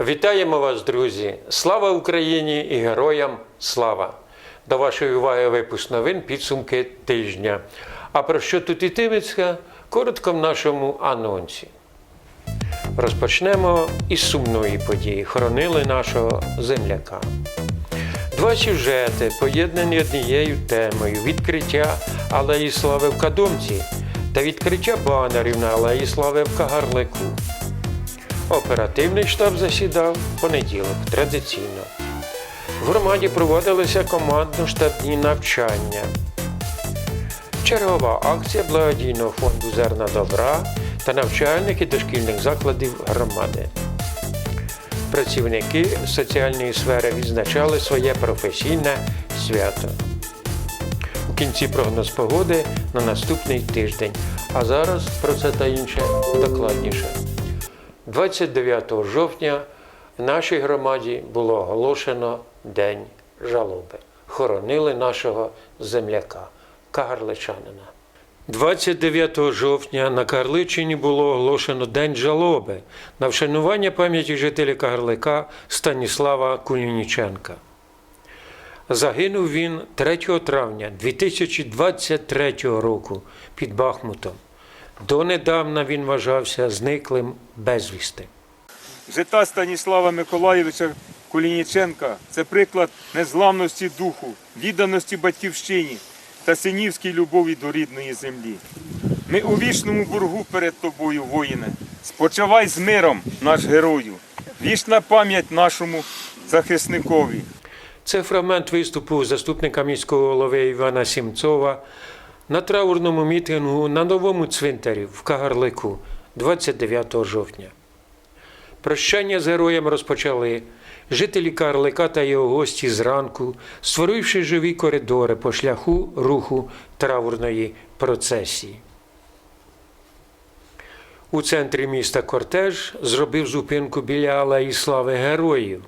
Вітаємо вас, друзі! Слава Україні і героям слава! До вашої уваги випуск новин підсумки тижня. А про що тут ітиметься, коротко в нашому анонсі. Розпочнемо із сумної події. Хоронили нашого земляка. Два сюжети, поєднані однією темою: відкриття Алеї Слави в Кадомці та відкриття банерів на Алеї Слави в Кагарлику. Оперативний штаб засідав понеділок, традиційно. В громаді проводилися командно-штабні навчання. Чергова акція благодійного фонду Зерна добра та навчальних і дошкільних закладів громади. Працівники соціальної сфери відзначали своє професійне свято. У кінці прогноз погоди на наступний тиждень. А зараз про це та інше докладніше. 29 жовтня в нашій громаді було оголошено День жалоби. Хоронили нашого земляка, кагарличанина. 29 жовтня на Карличині було оголошено День жалоби на вшанування пам'яті жителя Кагарлика Станіслава Кулініченка. Загинув він 3 травня 2023 року під Бахмутом. Донедавна він вважався зниклим безвісти. Життя Станіслава Миколаєвича Кулініченка це приклад незламності духу, відданості батьківщині та синівській любові до рідної землі. Ми у вічному боргу перед тобою, воїне. Спочивай з миром, наш герою. Вічна пам'ять нашому захисникові. Це фрагмент виступу заступника міського голови Івана Сімцова на траурному мітингу на новому цвинтарі в Кагарлику 29 жовтня. Прощання з героєм розпочали жителі Карлика та його гості зранку, створивши живі коридори по шляху руху траурної процесії. У центрі міста кортеж зробив зупинку біля Алеї Слави Героїв.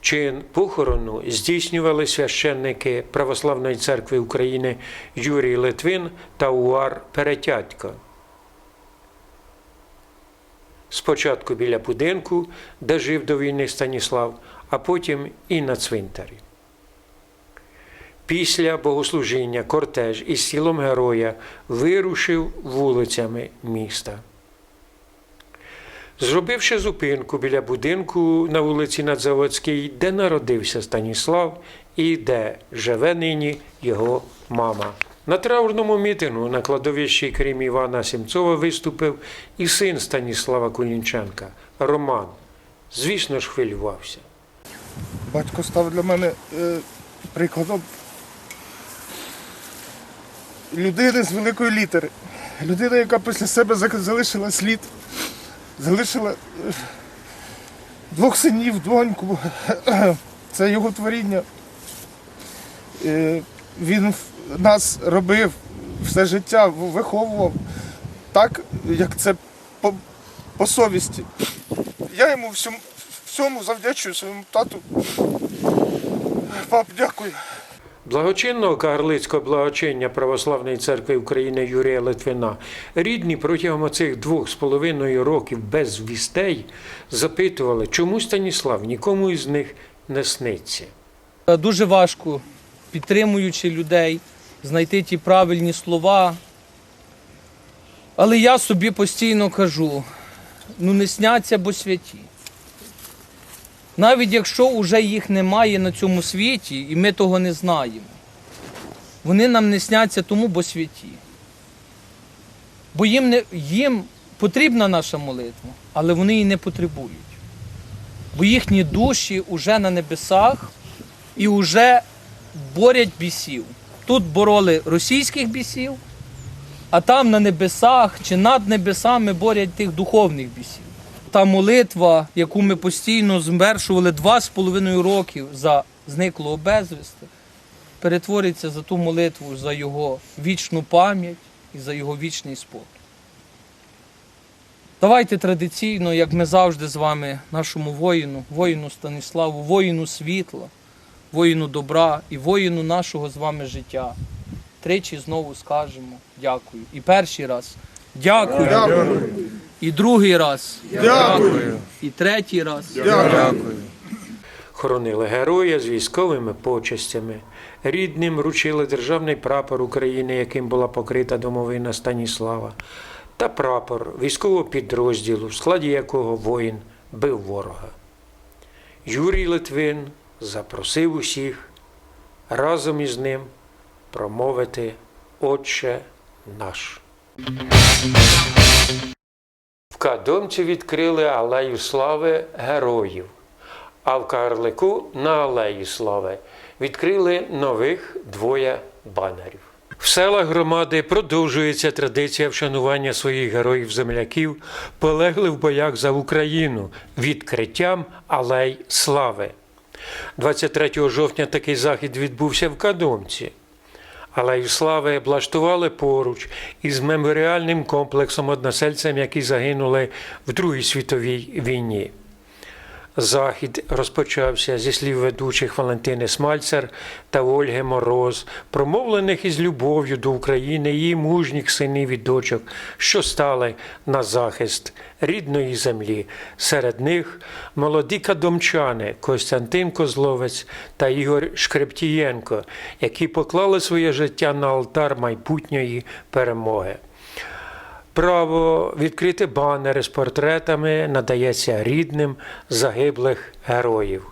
Чин похорону здійснювали священники Православної церкви України Юрій Литвин та Уар Перетятько. Спочатку біля будинку, де жив до війни Станіслав, а потім і на цвинтарі. Після богослужіння кортеж із сілом героя вирушив вулицями міста. Зробивши зупинку біля будинку на вулиці Надзаводській, де народився Станіслав і де живе нині його мама. На траурному мітингу на кладовищі, крім Івана Сімцова, виступив і син Станіслава Кулінченка Роман. Звісно ж, хвилювався. Батько став для мене е, прикладом людини з великої літери. Людина, яка після себе залишила слід, залишила е, двох синів, доньку. Це його творіння. Е, він нас робив все життя, виховував так, як це по, по совісті. Я йому всьому, всьому завдячую своєму тату. Пап, дякую. Благочинного кагарлицького благочиння Православної церкви України Юрія Литвина рідні протягом цих двох з половиною років без вістей запитували, чому Станіслав нікому із них не сниться. Дуже важко, підтримуючи людей, знайти ті правильні слова. Але я собі постійно кажу: ну не сняться, бо святі. Навіть якщо вже їх немає на цьому світі, і ми того не знаємо, вони нам не сняться тому, бо святі. Бо їм, не, їм потрібна наша молитва, але вони її не потребують. Бо їхні душі вже на небесах і вже борять бісів. Тут бороли російських бісів, а там на небесах чи над небесами борять тих духовних бісів. Та молитва, яку ми постійно звершували два з половиною років за зниклого безвісти, перетвориться за ту молитву за його вічну пам'ять і за його вічний спокій. Давайте традиційно, як ми завжди з вами, нашому воїну, воїну Станіславу, воїну світла, воїну добра і воїну нашого з вами життя. Тричі знову скажемо дякую. І перший раз дякую. Дякую. І другий раз. Дякую. І третій раз. Дякую. Хоронили героя з військовими почестями. Рідним вручили державний прапор України, яким була покрита домовина Станіслава, та прапор військового підрозділу, в складі якого воїн бив ворога. Юрій Литвин запросив усіх разом із ним промовити Отче наш. Кадомці відкрили алею слави героїв, а в Карлику на алеї слави відкрили нових двоє банерів. В селах громади продовжується традиція вшанування своїх героїв-земляків, полегли в боях за Україну відкриттям алей слави. 23 жовтня такий захід відбувся в Кадомці. Алею слави облаштували поруч із меморіальним комплексом односельцям, які загинули в Другій світовій війні. Захід розпочався зі слів ведучих Валентини Смальцер та Ольги Мороз, промовлених із любов'ю до України її мужніх синів і дочок, що стали на захист рідної землі. Серед них молоді кадомчани Костянтин Козловець та Ігор Шкрептієнко, які поклали своє життя на алтар майбутньої перемоги. Право відкрити банери з портретами надається рідним загиблих героїв.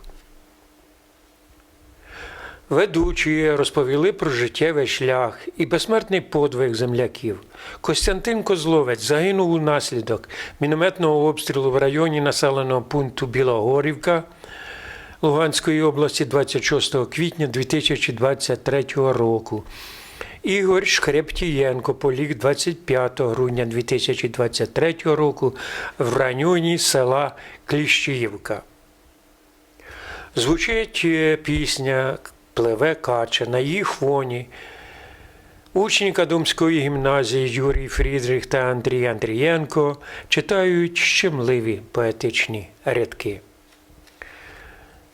Ведучі розповіли про життєвий шлях і безсмертний подвиг земляків. Костянтин Козловець загинув унаслідок мінометного обстрілу в районі населеного пункту Білогорівка Луганської області 26 квітня 2023 року. Ігор Шкрептієнко поліг 25 грудня 2023 року в районі села Кліщіївка. Звучить е, пісня Пливе кача на її фоні. Учні Кадумської гімназії Юрій Фрідрих та Андрій Андрієнко читають щемливі поетичні рядки.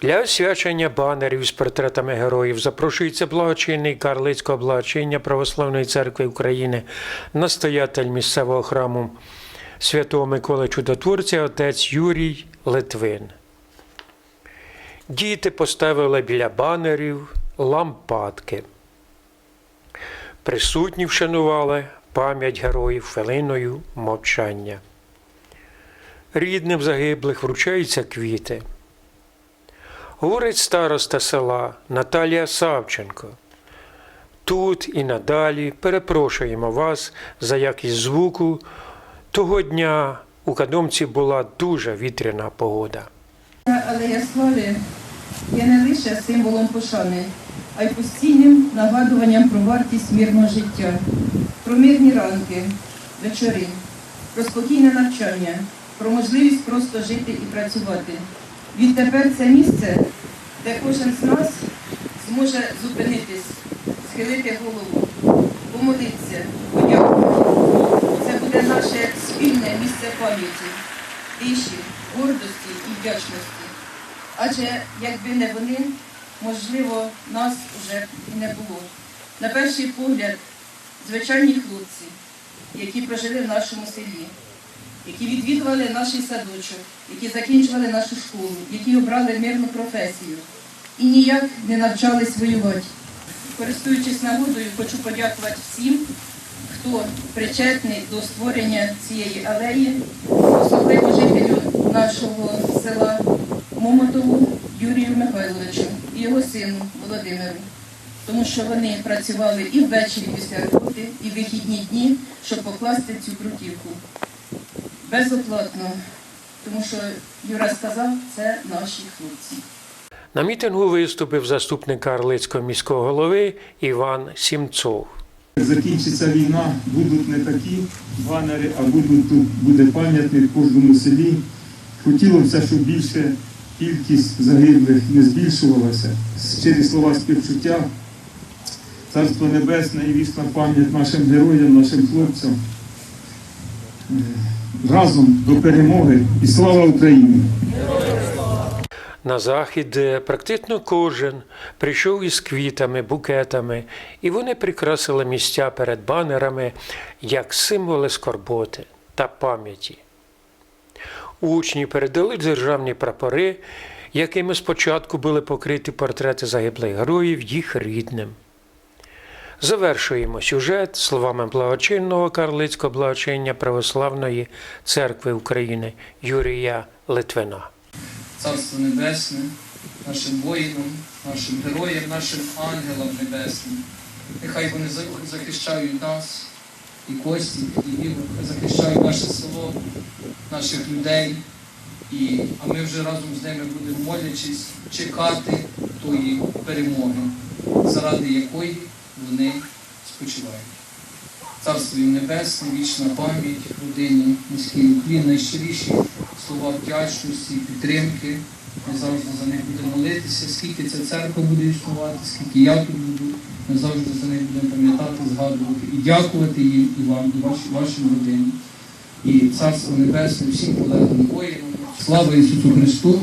Для освячення банерів з портретами героїв запрошується благочинний Карлицького благочиння Православної церкви України, настоятель місцевого храму Святого Миколи Чудотворця, отець Юрій Литвин. Діти поставили біля банерів лампадки. Присутні вшанували пам'ять героїв хвилиною мовчання. Рідним загиблих вручаються квіти. Говорить староста села Наталія Савченко. Тут і надалі перепрошуємо вас за якість звуку. Того дня у Кадомці була дуже вітряна погода. Алея слави є не лише символом пошани, а й постійним нагадуванням про вартість мирного життя, про мирні ранки, вечори, про спокійне навчання, про можливість просто жити і працювати. Відтепер це місце, де кожен з нас зможе зупинитись, схилити голову, помолитися, подякувати. Це буде наше спільне місце пам'яті, тиші, гордості і вдячності. Адже якби не вони, можливо, нас уже і не було. На перший погляд, звичайні хлопці, які прожили в нашому селі, які відвідували наш садочок, які закінчували нашу школу, які обрали мирну професію і ніяк не навчались воювати. Користуючись нагодою, хочу подякувати всім, хто причетний до створення цієї алеї, особливо жителю нашого села Момотову Юрію Михайловичу і його сину Володимиру. Тому що вони працювали і ввечері після роботи, і вихідні дні, щоб покласти цю крутівку. Безоплатно, тому що Юра сказав, це наші хлопці. На мітингу виступив заступник Карлицького міського голови Іван Сімцов. Закінчиться війна, будуть не такі банери, а будуть тут буде пам'ятник в кожному селі. Хотілося, щоб більше кількість загиблих не збільшувалася. Щирі слова співчуття, Царство Небесне і вічна пам'ять нашим героям, нашим хлопцям. Разом до перемоги і слава Україні! На захід практично кожен прийшов із квітами, букетами, і вони прикрасили місця перед банерами як символи скорботи та пам'яті. Учні передали державні прапори, якими спочатку були покриті портрети загиблих героїв їх рідним. Завершуємо сюжет словами благочинного карлицького благочиння Православної церкви України Юрія Литвина. Царство Небесне, нашим воїнам, нашим героям, нашим ангелам небесним. Нехай вони захищають нас, і Кості, і Ігор, захищають наше село, наших людей. І, а ми вже разом з ними будемо молячись, чекати тої перемоги, заради якої вони спочивають. Царство їм небесне, вічна пам'ять, родині, низький уклін, найщиріші слова вдячності, підтримки. Ми завжди за них будемо молитися, скільки ця церква буде існувати, скільки я тут буду. Ми завжди за них будемо пам'ятати, згадувати і дякувати їм і вам, і вашій, вашим родинам. І Царство Небесне всім полеглим воїнам. Слава Ісусу Христу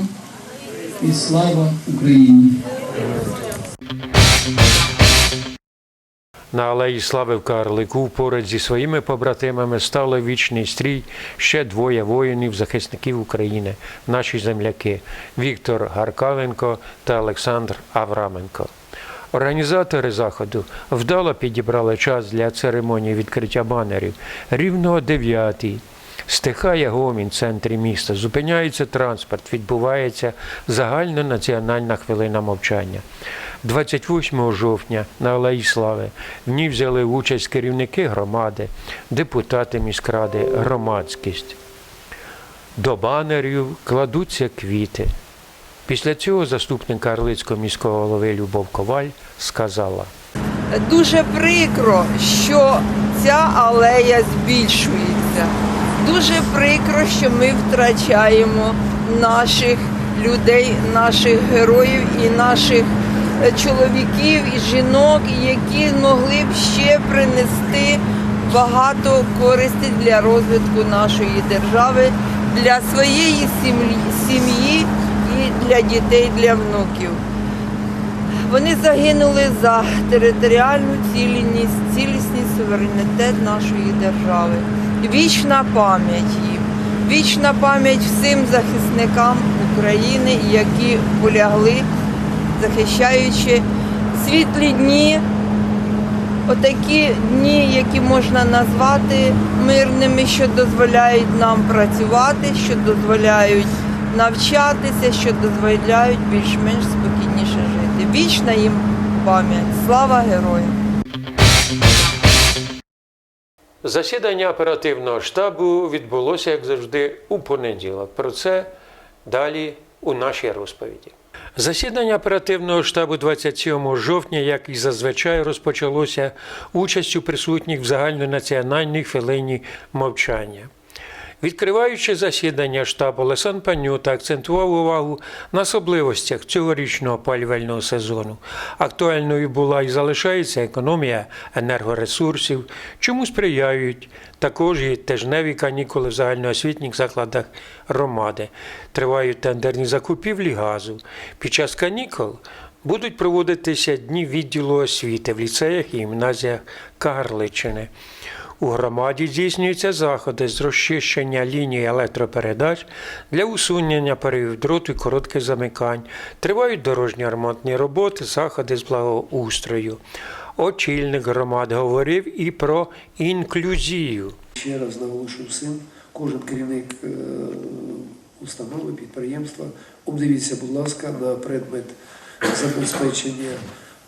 і слава Україні! На алеї Слави в Карлику поряд зі своїми побратимами стали вічний стрій ще двоє воїнів, захисників України, наші земляки Віктор Гаркаленко та Олександр Авраменко. Організатори заходу вдало підібрали час для церемонії відкриття банерів рівно о 9 Стихає гомін в центрі міста, зупиняється транспорт, відбувається загальнонаціональна хвилина мовчання. 28 жовтня на Алеї Слави в ній взяли участь керівники громади, депутати міськради, громадськість. До банерів кладуться квіти. Після цього заступник Карлицького міського голови Любов Коваль сказала. Дуже прикро, що ця алея збільшується. Дуже прикро, що ми втрачаємо наших людей, наших героїв і наших е, чоловіків і жінок, які могли б ще принести багато користі для розвитку нашої держави, для своєї сім'ї- сім'ї і для дітей, для внуків. Вони загинули за територіальну цілісність, цілісність, суверенітет нашої держави. Вічна пам'ять їм, вічна пам'ять всім захисникам України, які полягли, захищаючи світлі дні, отакі дні, які можна назвати мирними, що дозволяють нам працювати, що дозволяють навчатися, що дозволяють більш-менш спокійніше жити. Вічна їм пам'ять. Слава героям! Засідання оперативного штабу відбулося, як завжди, у понеділок. Про це далі у нашій розповіді. Засідання оперативного штабу 27 жовтня, як і зазвичай, розпочалося участю присутніх в загальнонаціональній хвилині мовчання. Відкриваючи засідання штабу, Олександр Панюта акцентував увагу на особливостях цьогорічного опалювального сезону. Актуальною була і залишається економія енергоресурсів, чому сприяють також і тижневі канікули в загальноосвітніх закладах громади. Тривають тендерні закупівлі газу. Під час канікул будуть проводитися дні відділу освіти в ліцеях і гімназіях Кагарличини. У громаді здійснюються заходи з розчищення ліній електропередач для усунення поривів дроту і коротких замикань. Тривають дорожньо-ремонтні роботи, заходи з благоустрою. Очільник громад говорив і про інклюзію. Ще раз наголошую всім, кожен керівник е, установи, підприємства, обдивіться, будь ласка, на предмет забезпечення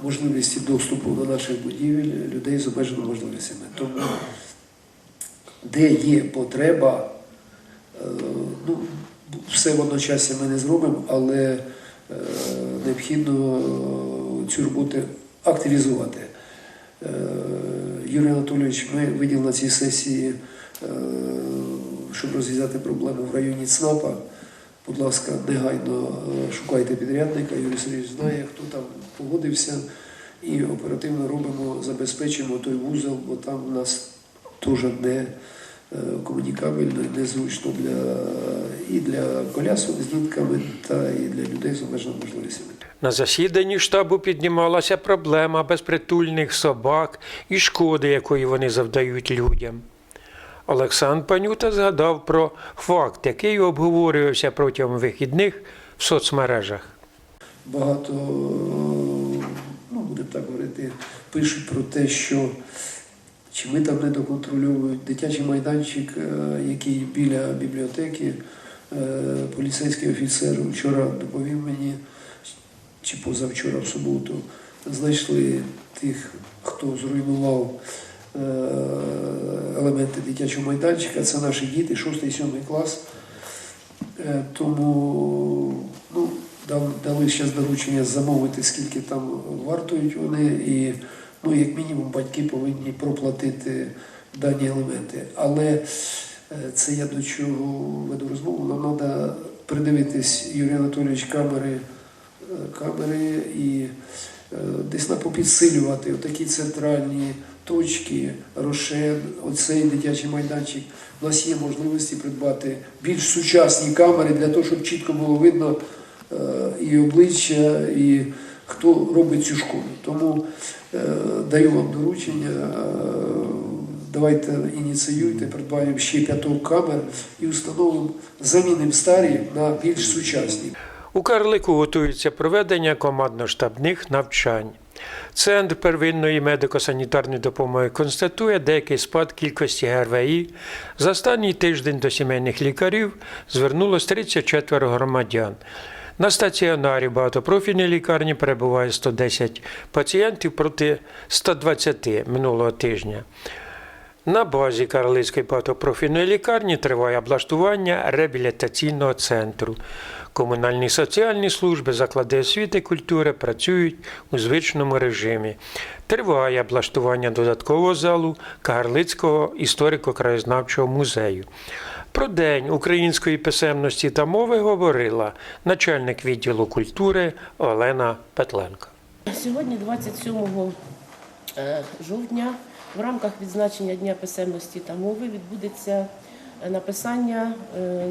можливості доступу до наших будівель людей з обмеженими можливостями. Тому, де є потреба, е, ну, все водночас ми не зробимо, але е, необхідно е, цю роботу активізувати. Юрій Анатолійович, ми виділили на цій сесії, щоб розв'язати проблему в районі ЦНАПа. Будь ласка, негайно е, шукайте підрядника. Юрій Сергійович знає, хто там погодився, і оперативно робимо, забезпечимо той вузол, бо там у нас теж не е, комунікабельно, і незручно для, і для колясок з дітками, та і для людей з обмеженими можливостями. На засіданні штабу піднімалася проблема безпритульних собак і шкоди, якої вони завдають людям. Олександр Панюта згадав про факт, який обговорювався протягом вихідних в соцмережах. Багато, ну будемо так говорити, пишуть про те, що чи ми там не доконтрольовують дитячий майданчик, е, який біля бібліотеки, е, поліцейський офіцер вчора доповів мені, чи позавчора в суботу, знайшли тих, хто зруйнував елементи дитячого майданчика. Це наші діти, 6-7 клас. Е, Тому ну, дали ще доручення замовити, скільки там вартують вони, і ну, як мінімум батьки повинні проплатити дані елементи. Але е, це я до чого веду розмову. Нам треба придивитись, Юрій Анатолійович, камери, е, камери і е, десь на попідсилювати такі центральні точки, рошен, оцей дитячий майданчик. У нас є можливості придбати більш сучасні камери для того, щоб чітко було видно е, і обличчя, і хто робить цю школу. Тому е, даю вам доручення. е, Давайте ініціюйте, придбаємо ще п'яток камер і встановимо, замінимо старі на більш сучасні. У Карлику готується проведення командно-штабних навчань. Центр первинної медико-санітарної допомоги констатує деякий спад кількості ГРВІ. За останній тиждень до сімейних лікарів звернулось 34 громадян. На стаціонарі багатопрофільній лікарні перебуває 110 пацієнтів проти 120 минулого тижня. На базі Карлицької багатопрофільної лікарні триває облаштування реабілітаційного центру. Комунальні соціальні служби, заклади освіти культури працюють у звичному режимі. Триває облаштування додаткового залу Карлицького історико-краєзнавчого музею. Про День української писемності та мови говорила начальник відділу культури Олена Петленко. Сьогодні, 27 е, жовтня, в рамках відзначення Дня писемності та мови відбудеться написання е,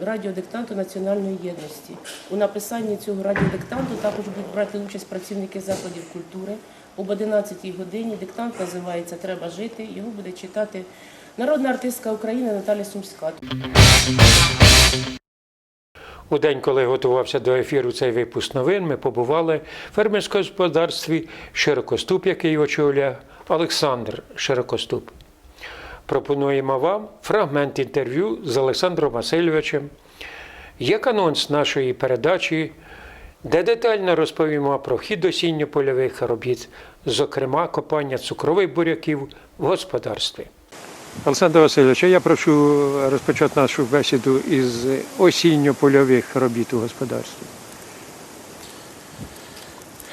радіодиктанту національної єдності. У написанні цього радіодиктанту також будуть брати участь працівники закладів культури. Об 11-й годині диктант називається Треба жити. Його буде читати народна артистка України Наталя Сумська. У день, коли готувався до ефіру цей випуск новин, ми побували в фермерському господарстві Широкоступ, який очолює Олександр Широкоступ. Пропонуємо вам фрагмент інтерв'ю з Олександром Васильовичем. Як анонс нашої передачі, де детально розповімо про хід осінньо-польових робіт, зокрема копання цукрових буряків в господарстві. Олександр Васильович, я прошу розпочати нашу бесіду із осінньо-польових робіт у господарстві.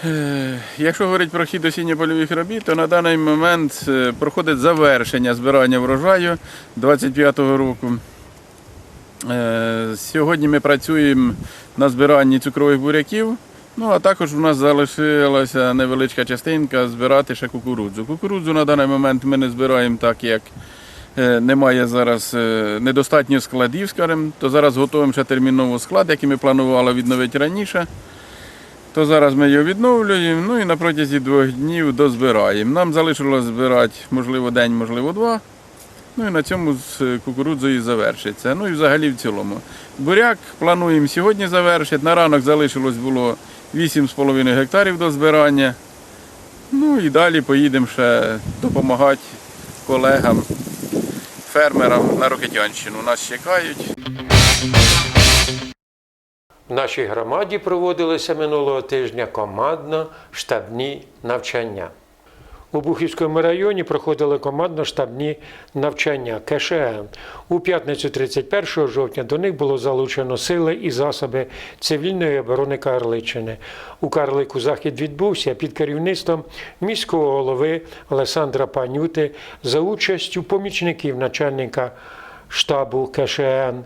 Е, Якщо говорити про хід осінньо-польових робіт, то на даний момент е, проходить завершення збирання врожаю 25-го року. Е, Сьогодні ми працюємо на збиранні цукрових буряків. Ну, а також у нас залишилася невеличка частинка збирати ще кукурудзу. Кукурудзу на даний момент ми не збираємо так, як немає зараз недостатньо складів, скажімо, то зараз готуємо ще терміново склад, який ми планували відновити раніше то зараз ми його відновлюємо, ну і на протязі двох днів дозбираємо. Нам залишилось збирати, можливо, день, можливо, два. Ну і на цьому з кукурудзою завершиться. Ну і взагалі в цілому. Буряк плануємо сьогодні завершити. На ранок залишилось було 8,5 гектарів до збирання. Ну і далі поїдемо ще допомагати колегам, фермерам на Рокетянщину. Нас чекають. В нашій громаді проводилися минулого тижня командно-штабні навчання. У Бухівському районі проходили командно-штабні навчання КШН. У п'ятницю 31 жовтня до них було залучено сили і засоби цивільної оборони Карличини. У Карлику захід відбувся під керівництвом міського голови Олександра Панюти за участю помічників начальника штабу КШН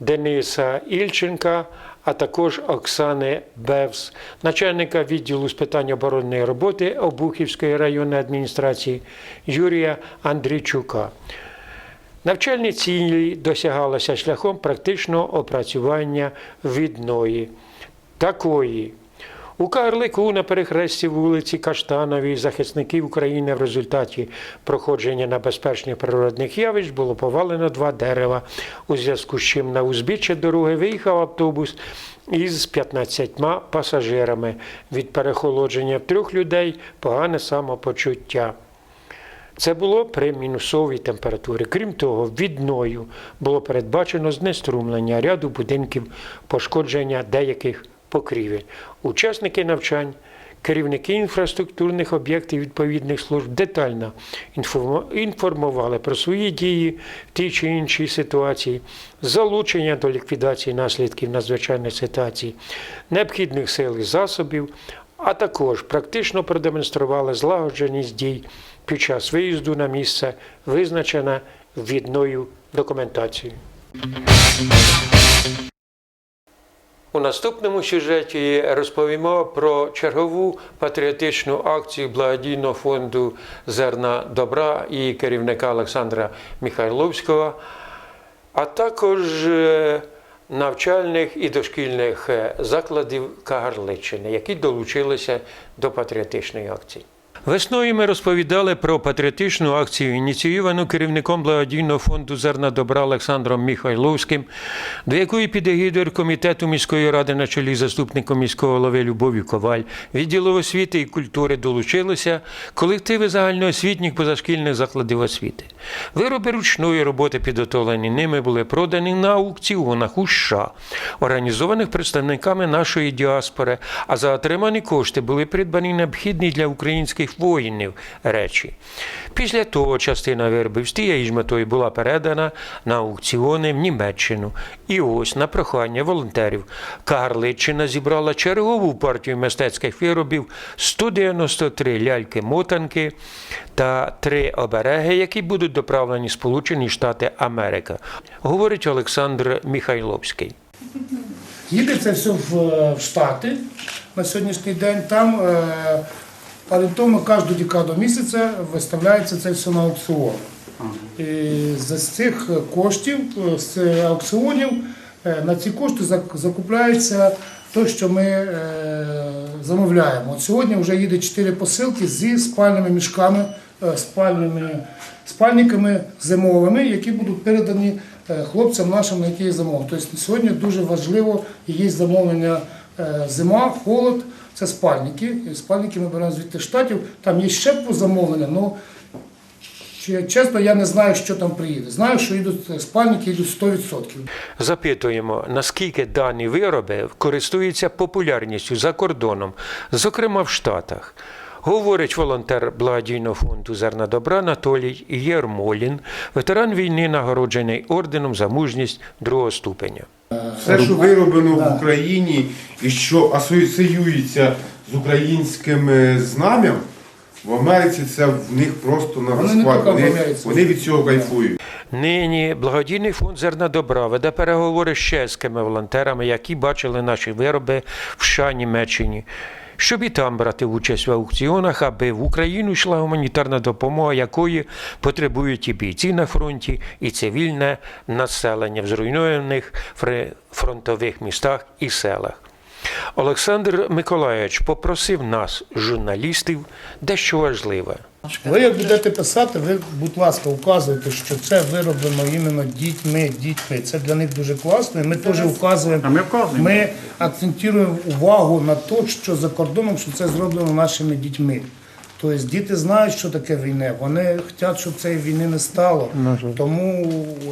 Дениса Ільченка, а також Оксани Бевс, начальника відділу з питань оборонної роботи Обухівської районної адміністрації Юрія Андрійчука. Навчальні цілі досягалися шляхом практичного опрацювання відної такої. У Карлику на перехресті вулиці Каштановій захисники України в результаті проходження небезпечних природних явищ було повалено два дерева, у зв'язку з чим на узбіччя дороги виїхав автобус із 15 пасажирами. Від перехолодження трьох людей погане самопочуття. Це було при мінусовій температурі. Крім того, відною було передбачено знеструмлення ряду будинків, пошкодження деяких покрівель. Учасники навчань, керівники інфраструктурних об'єктів відповідних служб детально інформували про свої дії в тій чи іншій ситуації, залучення до ліквідації наслідків надзвичайної ситуації, необхідних сил і засобів, а також практично продемонстрували злагодженість дій під час виїзду на місце, визначене відною документацією. У наступному сюжеті розповімо про чергову патріотичну акцію благодійного фонду Зерна добра і керівника Олександра Михайловського, а також е, навчальних і дошкільних е, закладів Кагарличчини, які долучилися до патріотичної акції. Весною ми розповідали про патріотичну акцію, ініційовану керівником благодійного фонду Зерна добра Олександром Михайловським, до якої під егідою комітету міської ради на чолі заступником міського голови Любов'ю Коваль, відділу освіти і культури долучилися колективи загальноосвітніх позашкільних закладів освіти. Вироби ручної роботи, підготовлені ними, були продані на аукціонах у США, організованих представниками нашої діаспори, а за отримані кошти були придбані необхідні для українських воїнів речі. Після того частина виробів з тією ж метою була передана на аукціони в Німеччину. І ось на прохання волонтерів Карличчина зібрала чергову партію мистецьких виробів 193 ляльки-мотанки та три обереги, які будуть доправлені Сполучені Штати Америка, говорить Олександр Михайловський. Їде це все в, е, Штати на сьогоднішній день. Там е, орієнтовно кожну декаду місяця виставляється це все на аукціон. І за цих коштів, з аукціонів, е, на ці кошти закупляється те, що ми е, замовляємо. От сьогодні вже їде 4 посилки зі спальними мішками, е, спальними спальниками зимовими, які будуть передані хлопцям нашим, на які є замов. Тобто сьогодні дуже важливо є замовлення зима, холод. Це спальники. Спальники ми беремо звідти штатів. Там є ще замовлення, але чесно, я не знаю, що там приїде. Знаю, що йдуть е, спальники, йдуть 100%. Запитуємо, наскільки дані вироби користуються популярністю за кордоном, зокрема в Штатах. Говорить волонтер благодійного фонду Зерна добра Анатолій Єрмолін, ветеран війни, нагороджений орденом за мужність другого ступеня. Все, що вироблено в Україні і що асоціюється з українським е, знам'ям, в Америці це в них просто на розклад. Вони, вони від цього кайфують. Нині благодійний фонд Зерна добра веде переговори з чеськими волонтерами, які бачили наші вироби в США Німеччині, щоб і там брати участь в аукціонах, аби в Україну йшла гуманітарна допомога, якої потребують і бійці на фронті, і цивільне населення в зруйнованих фронтових містах і селах. Олександр Миколаївич попросив нас, журналістів, дещо важливе. Ви як будете писати, ви, будь ласка, указуйте, що це вироблено іменно дітьми, дітьми. Це для них дуже класно. І ми теж указуємо. А ми вказуємо. Ми акцентуємо увагу на те, що за кордоном, що це зроблено нашими дітьми. Тобто діти знають, що таке війна. Вони хочуть, щоб цієї війни не стало. Тому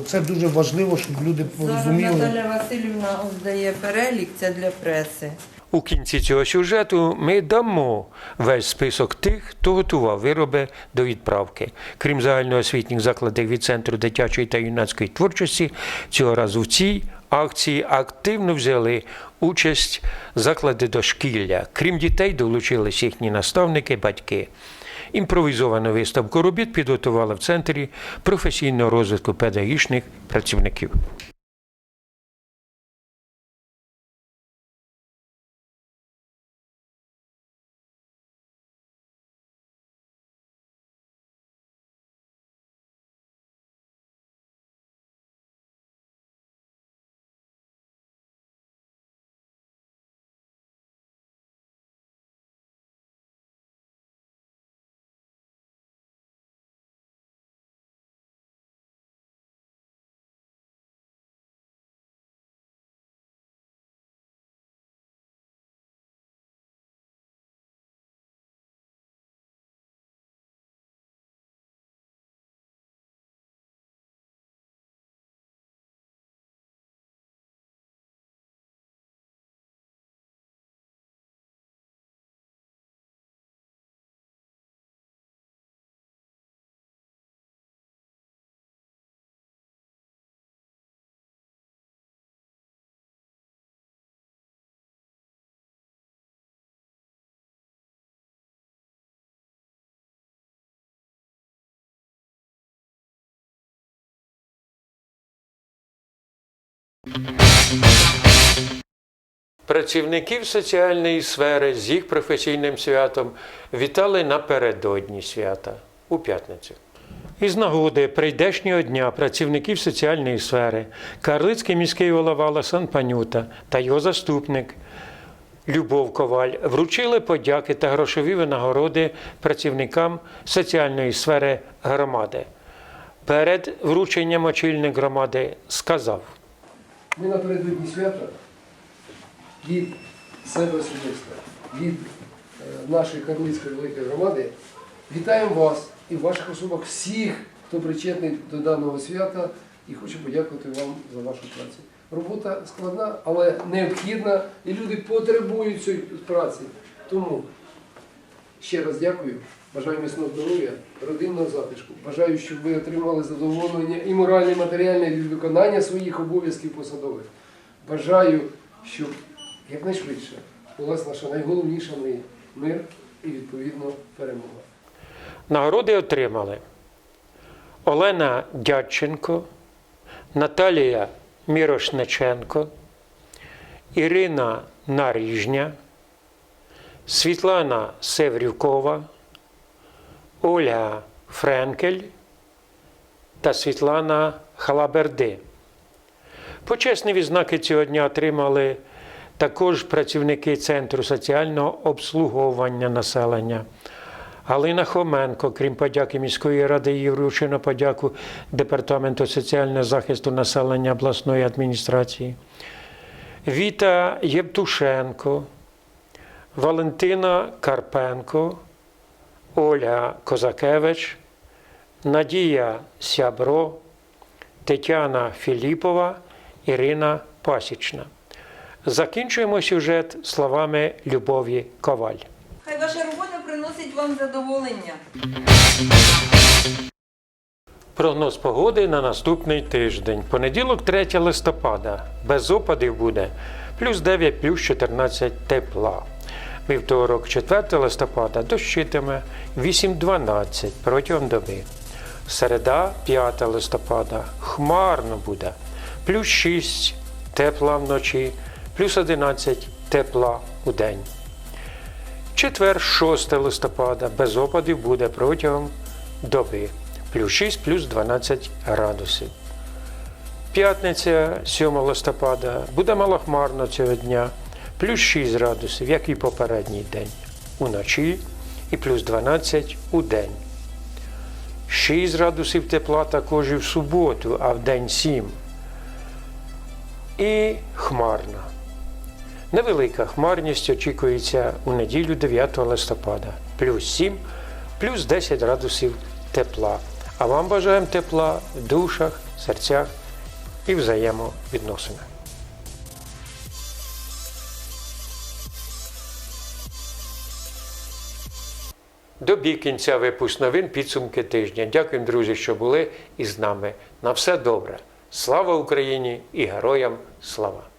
це дуже важливо, щоб люди Зараз порозуміли. Наталя Васильівна здає перелік, це для преси. У кінці цього сюжету ми дамо весь список тих, хто готував вироби до відправки. Крім загальноосвітніх закладів від Центру дитячої та юнацької творчості, цього разу в цій акції активно взяли участь заклади дошкілля. Крім дітей, долучились їхні наставники, батьки. Імпровізовану виставку робіт підготували в центрі професійного розвитку педагогічних працівників. Працівників соціальної сфери з їх професійним святом вітали напередодні свята у п'ятницю. Із нагоди прийдешнього дня працівників соціальної сфери Карлицький міський голова Ласан Панюта та його заступник Любов Коваль вручили подяки та грошові винагороди працівникам соціальної сфери громади. Перед врученням очільник громади сказав. Ми напередодні свята від себе особисто, від е, нашої Карлицької великої громади вітаємо вас і в ваших особах всіх, хто причетний до даного свята, і хочу подякувати вам за вашу працю. Робота складна, але необхідна, і люди потребують цієї праці. Тому ще раз дякую. Бажаю міцного здоров'я, родинного затишку. Бажаю, щоб ви отримали задоволення і моральне, і матеріальне від виконання своїх обов'язків посадових. Бажаю, щоб якнайшвидше вас наша найголовніша мрія мир і відповідно перемога. Нагороди отримали Олена Дядченко, Наталія Мірошниченко, Ірина Наріжня, Світлана Севрюкова, Ольга Френкель та Світлана Халаберди. Почесні відзнаки цього дня отримали також працівники Центру соціального обслуговування населення. Галина Хоменко, крім подяки міської ради, їй вручено подяку Департаменту соціального захисту населення обласної адміністрації. Віта Євтушенко, Валентина Карпенко, Ольга Козакевич, Надія Сябро, Тетяна Філіпова, Ірина Пасічна. Закінчуємо сюжет словами Любові Коваль. Хай ваша робота приносить вам задоволення. Прогноз погоди на наступний тиждень. Понеділок, 3 листопада. Без опадів буде плюс 9, плюс 14 тепла. Вівторок, 4 листопада, дощитиме 8-12 протягом доби. Середа, 5 листопада, хмарно буде. Плюс 6 тепла вночі, плюс 11 тепла у день. Четвер, 6 листопада, без опадів буде протягом доби. Плюс 6, плюс 12 градусів. П'ятниця, 7 листопада, буде малохмарно цього дня, плюс 6 градусів, як і попередній день. Уночі і плюс 12 у день. 6 градусів тепла також і в суботу, а в день 7. І хмарно. Невелика хмарність очікується у неділю 9 листопада. Плюс 7, плюс 10 градусів тепла. А вам бажаємо тепла в душах, серцях і взаємовідносинах. Добіг кінця випуск новин підсумки тижня. Дякуємо, друзі, що були із нами. На все добре. Слава Україні і героям слава!